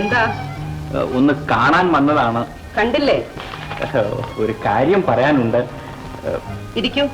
എന്താ? ഒന്ന് കാണാൻ വന്നതാണ്. കണ്ടില്ലേ? ഒരു കാര്യം പറയാനുണ്ട്. ഇരിക്കൂ.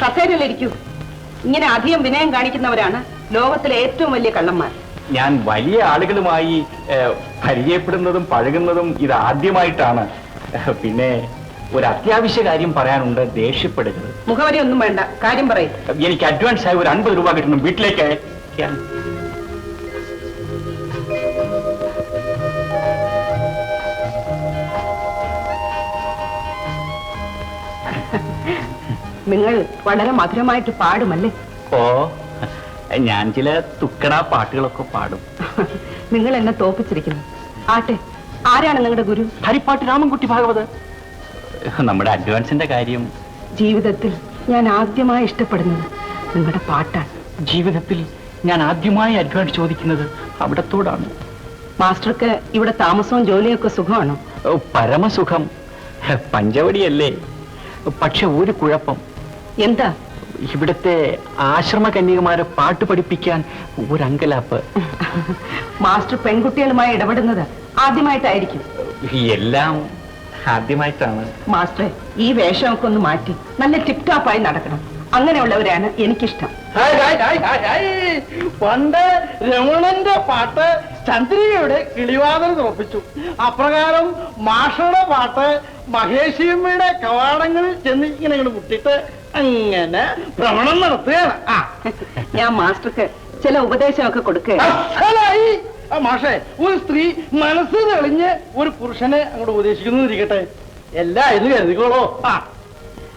കസേരയിൽ ഇരിക്കൂ. ഇങ്ങനെ അധികം വിനയം കാണിക്കുന്നവരാണ് ലോകത്തിലെ ഏറ്റവും വലിയ കള്ളന്മാർ. ഞാൻ വലിയ ആളുകളുമായി പരിചയപ്പെടുന്നതും പഴകുന്നതും ഇത് ആദ്യമായിട്ടാണ്. പിന്നെ ഒരു അത്യാവശ്യ കാര്യം പറയാനുണ്ട് ദേഷ്യപ്പെടരുത്. മുഖവരി ഒന്നും വേണ്ട കാര്യം പറയും. എനിക്ക് അഡ്വാൻസ് ആയി ഒരു അൻപത് രൂപ കിട്ടണം വീട്ടിലേക്ക് നിങ്ങൾ വളരെ മധുരമായിട്ട് പാടുമല്ലേ? ഓ ഞാൻ ചില തുക്കട പാട്ടുകളൊക്കെ പാടും. നിങ്ങൾ എന്നെ തോപ്പിച്ചിരിക്കുന്നു. ആട്ടെ ആരാണ് നിങ്ങളുടെ ഗുരു? ഹരിപ്പാട്ട് രാമൻകുട്ടി ഭാഗവത്. നമ്മുടെ അഡ്വാൻസിന്റെ കാര്യം. ജീവിതത്തിൽ ഞാൻ ആദ്യമായി ഇഷ്ടപ്പെടുന്നത് നിങ്ങളുടെ പാട്ടാണ്. ജീവിതത്തിൽ ഞാൻ ആദ്യമായി അഡ്വാൻസ് ചോദിക്കുന്നത് അവിടത്തോടാണ്. മാസ്റ്റർക്ക് ഇവിടെ താമസവും ജോലിയൊക്കെ സുഖമാണോ? പരമസുഖം. പഞ്ചവടിയല്ലേ? പക്ഷെ ഒരു കുഴപ്പം. എന്താ? ഇവിടുത്തെ ആശ്രമ കന്യകമാരെ പാട്ട് പഠിപ്പിക്കാൻ ഒരു അങ്കലാപ്പ് മാസ്റ്റർ പെൺകുട്ടികളുമായി ഇടപെടുന്നത് ആദ്യമായിട്ടായിരിക്കും. എല്ലാം ആദ്യമായിട്ടാണ്. മാസ്റ്റർ ഈ വേഷമൊക്കെ ഒന്ന് മാറ്റി നല്ല ടിപ് ടോപ്പായി നടക്കണം. അങ്ങനെയുള്ളവരാണ് എനിക്കിഷ്ടം. പണ്ട് രമണന്റെ പാട്ട് ചന്ദ്രികയുടെ കിളിവാതിൽ തുറപ്പിച്ചു. അപ്രകാരം മാഷയുടെ പാട്ട് മഹേഷിയമ്മയുടെ കവാടങ്ങളിൽ ചെന്നിങ്ങനെ ഇങ്ങനെ മുട്ടിട്ട് അങ്ങനെ ഭ്രമണം നടത്തുകയാണ്. ആ. ഞാൻ മാസ്റ്റർക്ക് ചില ഉപദേശമൊക്കെ കൊടുക്കുക അസലായി. ആ, മാഷേ ഒരു സ്ത്രീ മനസ്സ് തെളിഞ്ഞ് ഒരു പുരുഷനെ അങ്ങോട്ട് ഉപദേശിക്കുന്നു ഇരിക്കട്ടെ എല്ലാ ഇത് കരുതിക്കോളോ. ആ.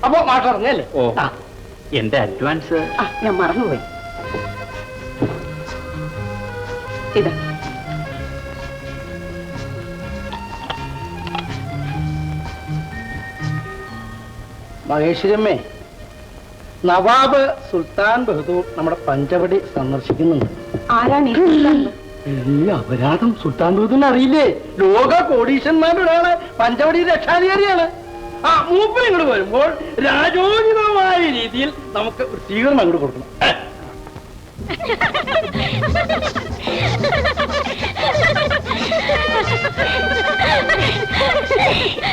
അപ്പൊ മാഷ ഇറങ്ങല്ലേ ഓ. ആ. എന്റെ അഡ്വാൻസ്. ആ ഞാൻ മറന്നുപോയി. ഇതാ. മഹേശ്വരമ്മേ നവാബ് സുൽത്താൻ ബഹദൂർ നമ്മുടെ പഞ്ചവടി സന്ദർശിക്കുന്നുണ്ട്. ആരാണ് സുൽത്താൻ? ഈ അപരാധം സുൽത്താൻ ബഹദൂറിന് അറിയില്ലേ? ലോക കോടീശ്വരന്മാരുടെ ഒരാൾ പഞ്ചവടി രക്ഷാധികാരിയാണ്. ആ മൂപ്പൻ ഇങ്ങോട്ട് വരുമ്പോൾ രാജോചിതമായ രീതിയിൽ നമുക്ക് ഒരു സ്വീകരണം അങ്ങോട്ട് കൊടുക്കണം.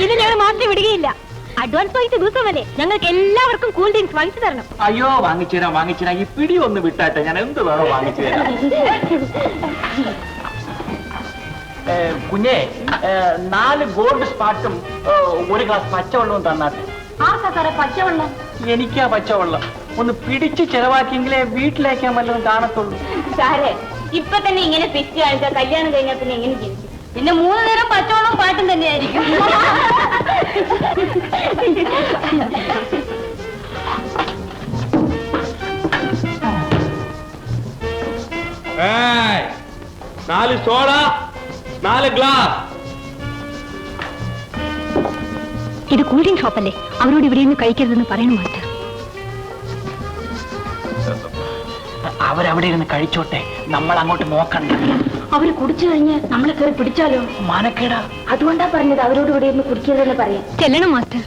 ഇതിനെ ഇത് ഞങ്ങൾ മാറ്റി വിടുകയില്ല. അഡ്വാൻസ് പൈസ ദിവസമല്ലേ? ഞങ്ങൾക്ക് എല്ലാവർക്കും കൂൾ ഡ്രിങ്ക്സ് വാങ്ങിച്ചു തരണം. അയ്യോ വാങ്ങിച്ചു തരാം വാങ്ങിച്ചു തരാം. ഈ പിടി ഒന്ന് വിട്ടാട്ടെ ഞാൻ എന്ത് വേണോ വാങ്ങിച്ചു തരാം. ഏ, കുഞ്ഞേ ഏ, നാല് ഗോൾഡ് സ്പാട്ടും ഏ, ഒരു ഗ്ലാസ് പച്ചവെള്ളവും തന്നാട്ടെ. ആർക്കാ സാറേ പച്ചവെള്ളം? എനിക്കാ പച്ചവെള്ളം. ഒന്ന് പിടിച്ച് ചെലവാക്കിയെങ്കിലേ വീട്ടിലേക്കാൻ വല്ലതും കാണത്തുള്ളൂ. സാറേ ഇപ്പൊ തന്നെ ഇങ്ങനെ പിച്ച് കാണിച്ചാൽ കല്യാണം കഴിഞ്ഞാൽ പിന്നെ എങ്ങനെ ജീവിക്കും? പിന്നെ മൂന്ന് നേരം പച്ചവെള്ളം പാട്ടും തന്നെയായിരിക്കും. ഏയ്! നാല് സോഡ നാല് ഗ്ലാസ് ഇത് കൂളിംഗ് ഷോപ്പല്ലേ അവരോട് ഇവിടെ നിന്ന് കഴിക്കരുതെന്ന് പറയണം മാറ്റർ അവരവിടെ ഇരുന്ന് കഴിച്ചോട്ടെ. നമ്മൾ അങ്ങോട്ട് നോക്കണ്ട. അവർ കുടിച്ചു കഴിഞ്ഞ് നമ്മളെ കയറി പിടിച്ചാലോ? മാനക്കേടാ. അതുകൊണ്ടാ പറഞ്ഞത് അവരോട് ഇവിടെ ഇരുന്ന് കുടിക്കരുതെന്ന് പറയാം ചെല്ലണം മാസ്റ്റർ.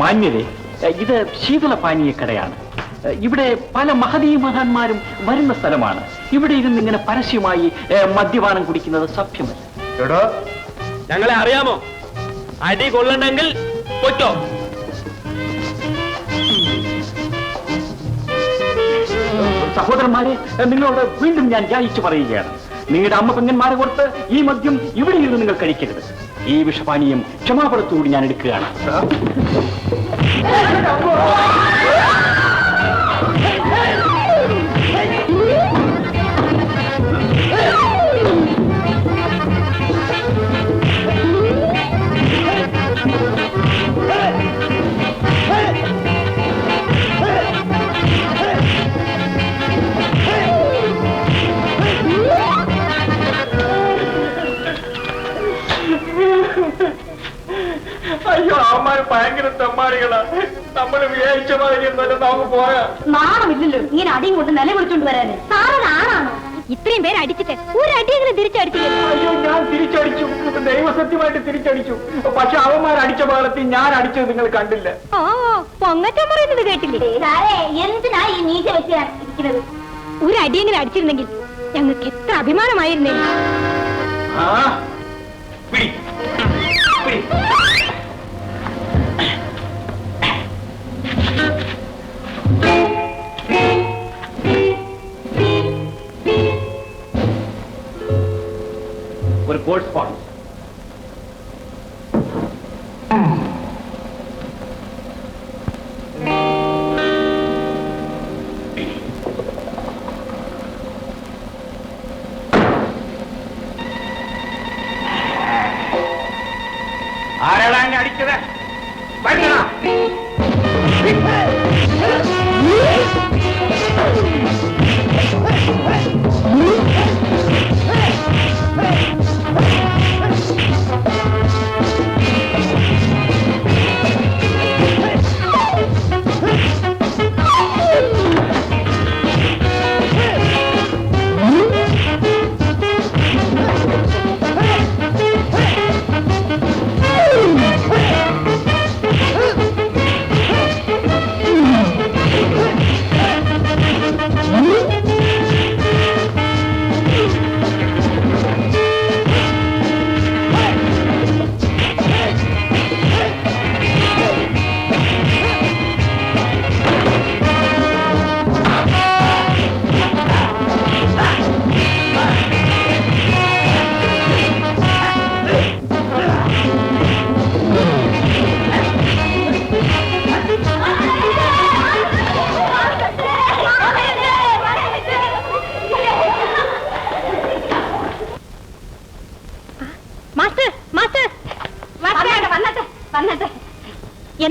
മാന്യരെ ഇത് കടയാണ്. ഇവിടെ പല മഹതീ മഹാന്മാരും വരുന്ന സ്ഥലമാണ്. ഇവിടെ ഇരുന്ന് ഇങ്ങനെ പരസ്യമായി മദ്യപാനം കുടിക്കുന്നത് സഭ്യമല്ല. എടോ ഞങ്ങളെ അറിയാമോ? അടി കൊള്ളണ്ടെങ്കിൽ പൊറ്റോ സഹോദരന്മാരെ നിങ്ങളോട് വീണ്ടും ഞാൻ യാചിച്ചു പറയുകയാണ്. നിങ്ങളുടെ അമ്മ പെങ്ങന്മാരെ കൊടുത്ത് ഈ മദ്യം ഇവിടെ ഇരുന്ന് നിങ്ങൾ കഴിക്കരുത്. ഈ വിഷപാനീയം ക്ഷമാപണത്തോട് ഞാൻ എടുക്കുകയാണ്. Hey! ഭയങ്കര തെമ്മാടികളാ. നമ്മൾ വിചാരിച്ച മാതിരി നമുക്ക് പോരാ നാണമില്ലല്ലോ. ഇങ്ങനെ അടിയും കൊണ്ട് നില വിളിച്ചോണ്ട് വരാന്. സാറൊരാണാണോ ഇത്രയും പേര് അടിച്ചിട്ട് ഒരു അടിയെങ്കിലും തിരിച്ചടിച്ചില്ല? അയ്യോ ഞാൻ തിരിച്ചടിച്ചു. ദൈവസത്യമായിട്ട് തിരിച്ചടിച്ചു. പക്ഷെ അവന്മാർ അടിച്ച ഭാഗത്തിൽ ഞാൻ അടിച്ചത് നിങ്ങൾ കണ്ടില്ല. ഓ പൊങ്ങറ്റം പറയുന്നത് കേട്ടില്ലേ? എന്തിനാ ഈ നീച്ച വെച്ച് ഇരിക്കുന്നത്? ഒരു അടിയെങ്കിലും അടിച്ചിരുന്നെങ്കിൽ ഞങ്ങൾക്ക് എത്ര അഭിമാനമായിരുന്നേ ആ പിടി. പിടി. ഒരു ഗോൾഡ് സ്പോട്ട്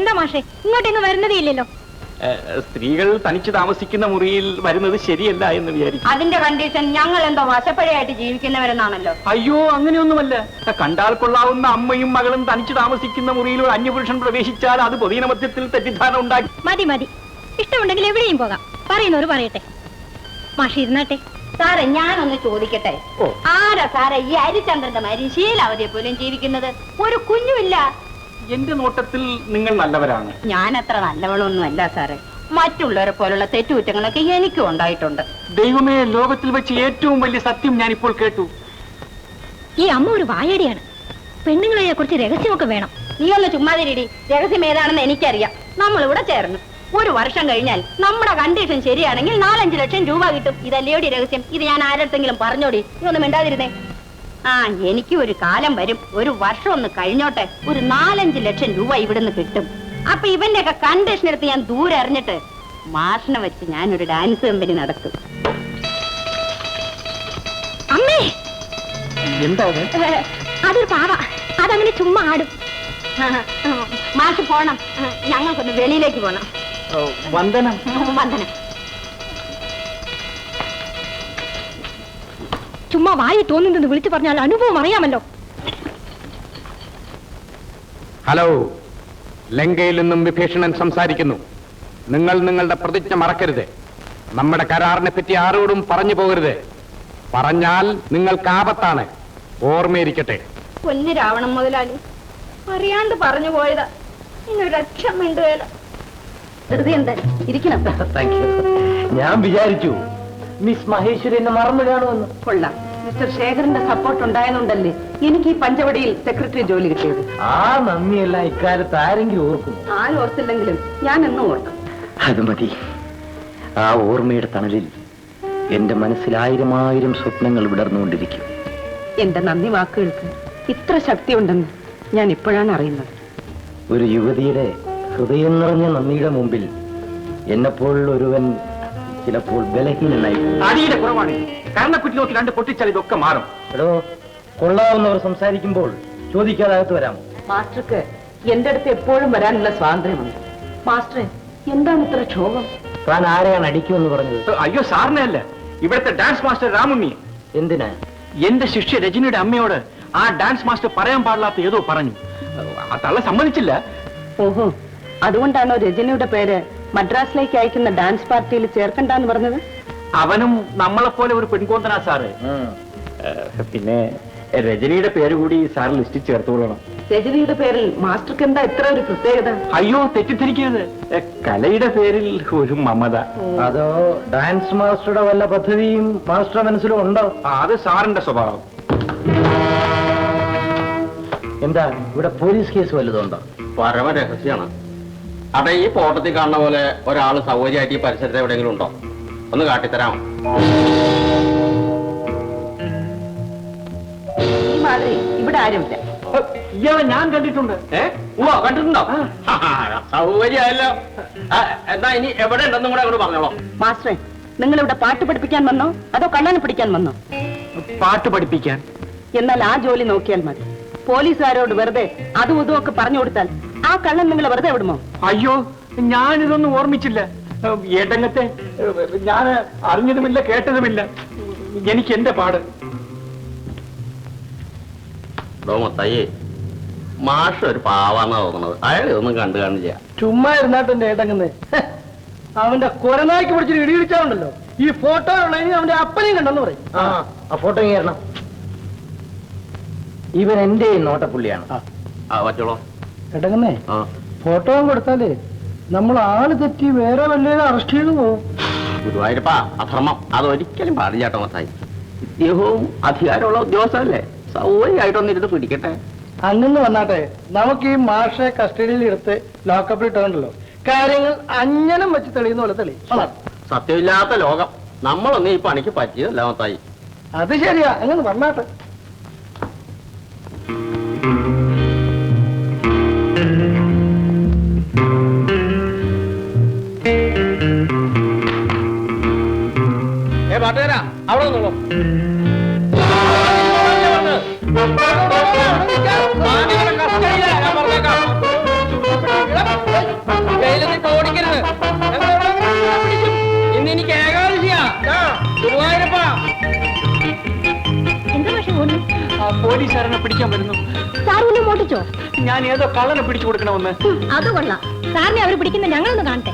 എന്താ മാഷേ? ഇങ്ങോട്ടെങ്ങും വരുന്നതേ ഇല്ലല്ലോ. സ്ത്രീകൾ തനിച്ച് താമസിക്കുന്ന മുറിയിൽ വരുന്നത് ശരിയല്ല എന്ന് വിചാരിച്ചു അതിന്റെ കണ്ടീഷൻ ഞങ്ങൾ എന്തോ വശപ്പഴയായിട്ട് ജീവിക്കുന്നവരെന്നാണല്ലോ. അയ്യോ അങ്ങനെയൊന്നുമല്ല. കണ്ടാൽ കൊള്ളാവുന്ന അമ്മയും മകളും തനിച്ച് താമസിക്കുന്ന മുറിയിൽ ഒരു അന്യപുരുഷൻ പ്രവേശിച്ചാൽ അത് പൊതുജനമധ്യത്തിൽ തെറ്റിദ്ധാരണ ഉണ്ടാക്കി. മതി മതി. ഇഷ്ടമുണ്ടെങ്കിൽ എവിടെയും പോകാം. പറയുന്നവർ പറയട്ടെ. മാഷി ഇരുന്നാട്ടെ. സാറേ ഞാനൊന്ന് ചോദിക്കട്ടെ. ആരാ സാറേ ഈ ഹരിചന്ദ്രന്റെ മരിശീലാവതിയെ ശീലാവതിയെ പോലും ജീവിക്കുന്നത്? ഒരു കുഞ്ഞുമില്ല. എന്റെ നോട്ടത്തിൽ നിങ്ങൾ നല്ലവരാണ്. ഞാൻ അത്ര നല്ലവളൊന്നും അല്ല സാറേ. മറ്റുള്ളവരെ പോലുള്ള തെറ്റുകുറ്റങ്ങളൊക്കെ എനിക്കും ഉണ്ടായിട്ടുണ്ട്. ദൈവമേ ലോകത്തിൽ വെച്ച് ഏറ്റവും വലിയ സത്യം ഞാൻ ഇപ്പോൾ കേട്ടു. ഈ അമ്മ ഒരു വായടിയാണ്. പെണ്ണുങ്ങളെ കുറിച്ച് രഹസ്യമൊക്കെ വേണം. നീ ഒന്ന് ചുമ്മാതിരിടി. രഹസ്യം ഏതാണെന്ന് എനിക്കറിയാം. നമ്മൾ ഇവിടെ ചേർന്നു. ഒരു വർഷം കഴിഞ്ഞാൽ നമ്മുടെ കണ്ടീഷൻ ശരിയാണെങ്കിൽ നാലഞ്ച് ലക്ഷം രൂപ കിട്ടും. ഇതല്ലേടി രഹസ്യം? ഇത് ഞാൻ ആരടുത്തെങ്കിലും പറഞ്ഞോടി. നീ ഒന്നും മിണ്ടാതിരുന്നേ. ആ എനിക്ക് ഒരു കാലം വരും. ഒരു വർഷം ഒന്ന് കഴിഞ്ഞോട്ടെ. ഒരു നാലഞ്ച് ലക്ഷം രൂപ ഇവിടുന്ന് കിട്ടും. അപ്പൊ ഇവന്റെ ഒക്കെ കണ്ടീഷൻ എടുത്ത് ഞാൻ ദൂരെ അറിഞ്ഞിട്ട് മാഷിനെ വെച്ച് ഞാനൊരു ഡാൻസ് കമ്പനി നടത്തും. അമ്മേ! എന്താ അതൊരു പാവ. അതങ്ങനെ ചുമ്മാ ആടും. മാഷ് പോണം. ഞങ്ങൾക്കൊന്ന് വെളിയിലേക്ക് പോണം. വന്ദനം. വന്ദനം. ചുമ്മാ വായി തോന്നുന്നത് വിളിച്ചു പറഞ്ഞാൽ അനുഭവം അറിയാമല്ലോ. ഹലോ. ലങ്കയിൽ നിന്നും വിഭീഷണൻ സംസാരിക്കുന്നു. നിങ്ങൾ നിങ്ങളുടെ പ്രതിജ്ഞ മറക്കരുത്. നമ്മുടെ കരാറിനെ പറ്റി ആരോടും പറഞ്ഞു പോകരുത്. പറഞ്ഞാൽ നിങ്ങൾക്ക് ആപത്താണ്. ഓർമ്മയിരിക്കട്ടെ. പൊന്നു രാവണം മുതലാളി അറിയാണ്ട് പറഞ്ഞു പോയതാ. ഇനി രക്ഷം എന്താ? ഇരിക്കണം. യു ഞാൻ വിചാരിച്ചു മിസ് മഹേശ്വരി എന്നെ മറന്നു കാണുമെന്ന് കൊള്ളാം. മിസ്റ്റർ ശേഖറിന്റെ സപ്പോർട്ട് ഉണ്ടായതുകൊണ്ടല്ലേ എനിക്ക് ഈ പഞ്ചവടിയിൽ സെക്രട്ടറി ജോലി കിട്ടിയത്? ആ നന്ദിയെല്ലാം ഇക്കാലത്ത് ആരെങ്കിലും ഓർക്കും. ആരും ഓർത്തില്ലെങ്കിലും ഞാൻ എന്നും ഓർക്കും. അത് മതി. ആ ഓർമ്മയുടെ തണലിൽ എന്റെ മനസ്സിൽ ആയിരം ആയിരം സ്വപ്നങ്ങൾ വിടർന്നുകൊണ്ടിരിക്കും. എന്റെ നന്ദി വാക്കുകൾക്ക് ഇത്ര ശക്തി ഉണ്ടെന്ന് ഞാൻ ഇപ്പോഴാണ് അറിയുന്നത്. ഒരു യുവതിയുടെ ഹൃദയം നിറഞ്ഞ നന്ദിയുടെ മുമ്പിൽ എന്നെപ്പോലുള്ള ഒരുവൻ ചിലപ്പോൾ ബലഹീനനായി. അടിയുടെ കുറവാണ്. കരണക്കുറ്റി നോക്കി രണ്ട് പൊട്ടിച്ചാൽ ഇതൊക്കെ മാറും. എടോ കൊള്ളാവുന്നവർ സംസാരിക്കുമ്പോൾ ചോദിക്കാതെ അകത്ത് വരാമോ? മാസ്റ്റർക്ക് എന്റെ അടുത്ത് എപ്പോഴും വരാനുള്ള സ്വാതന്ത്ര്യമുണ്ട്. മാസ്റ്റർ എന്താണ് ഇത്ര ക്ഷോഭം? താൻ ആരെയാണ് അടിക്കുമെന്ന് പറഞ്ഞത്? അയ്യോ സാറിനെ അല്ല. ഇവിടുത്തെ ഡാൻസ് മാസ്റ്റർ രാമുണ്ണി. എന്തിനാ? എന്റെ ശിഷ്യ രജനിയുടെ അമ്മയോട് ആ ഡാൻസ് മാസ്റ്റർ പറയാൻ പാടില്ലാത്ത ഏതോ പറഞ്ഞു. ആ തള്ള സമ്മതിച്ചില്ല. ഓഹോ അതുകൊണ്ടാണോ രജനിയുടെ പേര് മദ്രാസിലേക്ക് അയക്കുന്ന ഡാൻസ് പാർട്ടിയിൽ ചേർക്കണ്ടെന്ന് പറഞ്ഞത്? അവനും നമ്മളെ പോലെ ഒരു പെൺകോന്തനാ സാറ്. പിന്നെ രജനിയുടെ പേര് കൂടി സാർ ലിസ്റ്റ് ചേർത്തുകൊള്ളണം രജനിയുടെ പേരിൽ മാസ്റ്റർക്ക് എന്താ ഇത്ര ഒരു പ്രത്യേകത? അയ്യോ തെറ്റിദ്ധരിക്കരുത്. കലയുടെ പേരിൽ ഒരു മമത. അതോ ഡാൻസ് മാസ്റ്ററുടെ വല്ല പദ്ധതിയും മാസ്റ്റർ മനസ്സിലും ഉണ്ടോ? ആ, അത് സാറിന്റെ സ്വഭാവം. എന്താ ഇവിടെ പോലീസ് കേസ് വല്ലതുണ്ടോ പരമ രഹസ്യമാണ് അവിടെ ഈ ഫോട്ടത്തിൽ കാണുന്ന പോലെ ഒരാൾ സൗകര്യമായിട്ട് ഈ പരിസരത്ത് എവിടെയെങ്കിലും ഉണ്ടോ? ഒന്ന് കാട്ടിത്തരാം ഈ മാതിരി ഇവിടെ ആരുമില്ല. ഇയാളെ ഞാൻ കണ്ടിട്ടുണ്ട്. ഏ? ഉവ്വ കണ്ടിട്ടുണ്ടോ? സൗകര്യമല്ലോ എന്നാ ഇനി എവിടെ ഉണ്ടെന്നും കൂടെ അങ്ങോട്ട് പറഞ്ഞോളൂ. മാസ്റ്ററെ നിങ്ങൾ ഇവിടെ പാട്ട് പഠിപ്പിക്കാൻ വന്നോ? അതോ കണ്ണനെ പിടിക്കാൻ വന്നോ? പാട്ട് പഠിപ്പിക്കാൻ. എന്നാൽ ആ ജോലി നോക്കിയാൽ മതി. പോലീസുകാരോട് വെറുതെ അതും ഇതും ഒക്കെ പറഞ്ഞു കൊടുത്താൽ ആ കള്ളൻ നിങ്ങളെ വെറുതെ വിടുമോ? അയ്യോ ഞാനിതൊന്നും ഓർമ്മിച്ചില്ല. ഏട്ടങ്ങത്തെ ഞാൻ അറിഞ്ഞതുമില്ല കേട്ടതുമില്ല. എനിക്ക് എന്റെ പാട്. മാഷ് ഒരു പാവാന്നാ തോന്നുന്നത് അയാളെ ഒന്നും കണ്ടു കാണില്ല. ചുമ്മാ ഇരുന്നാട്ടെ ഏട്ടങ്ങന്ന് അവന്റെ കൊരനായ്ക്ക് പിടിച്ചിട്ട് ഇടിയിടിച്ചാണ്ടല്ലോ ഈ ഫോട്ടോ ഉള്ളതിന് അവന്റെ അപ്പനെയും കണ്ടെന്ന് പറയും. ആ ആ ഫോട്ടോ കയറണം ഇവൻ എന്റെ നോട്ടപ്പുള്ളിയാണ്. ആ പറ്റോളൂ ഏട്ടങ്ങന്നേ ആ. ഫോട്ടോ കൊടുത്താലേ നമ്മൾ ആൾ തെറ്റി വേറെ വല്ലതും അറസ്റ്റ് ചെയ്തു പോകും ഗുരുവായൂരപ്പാ അധർമ്മം. അതൊരിക്കലും പാടില്ല കേട്ടോ മത്തായി. ഇദ്ദേഹവും അധികാരമുള്ള ഉദ്യോഗസ്ഥരല്ലേ? സൗകര്യമായിട്ടൊന്ന് ഇരുന്ന് പിടിക്കട്ടെ. അങ്ങനെ വന്നാട്ടെ നമുക്ക് ഈ മാഷെ കസ്റ്റഡിയിൽ എടുത്ത് ലോക്കപ്പിൽ ഇട്ടുണ്ടല്ലോ കാര്യങ്ങൾ അങ്ങനെ വെച്ച് തെളിയുന്ന പോലെ തെളി. സത്യമില്ലാത്ത ലോകം. നമ്മളൊന്നും ഈ പണിക്ക് പറ്റിയതല്ല മത്തായി. അത് ശരിയാ അങ്ങനെ വന്നാട്ടെ. ആ പോലീസുകാരനെ പിടിക്കാൻ വരുന്നു സാറിനെ മോട്ടിച്ചോ ഞാൻ ഏതോ കള്ളനെ പിടിച്ചു കൊടുക്കണമെന്ന് അത് കൊള്ളാം സാറിനെ അവർ പിടിക്കുന്ന ഞങ്ങളൊന്ന് കാണട്ടെ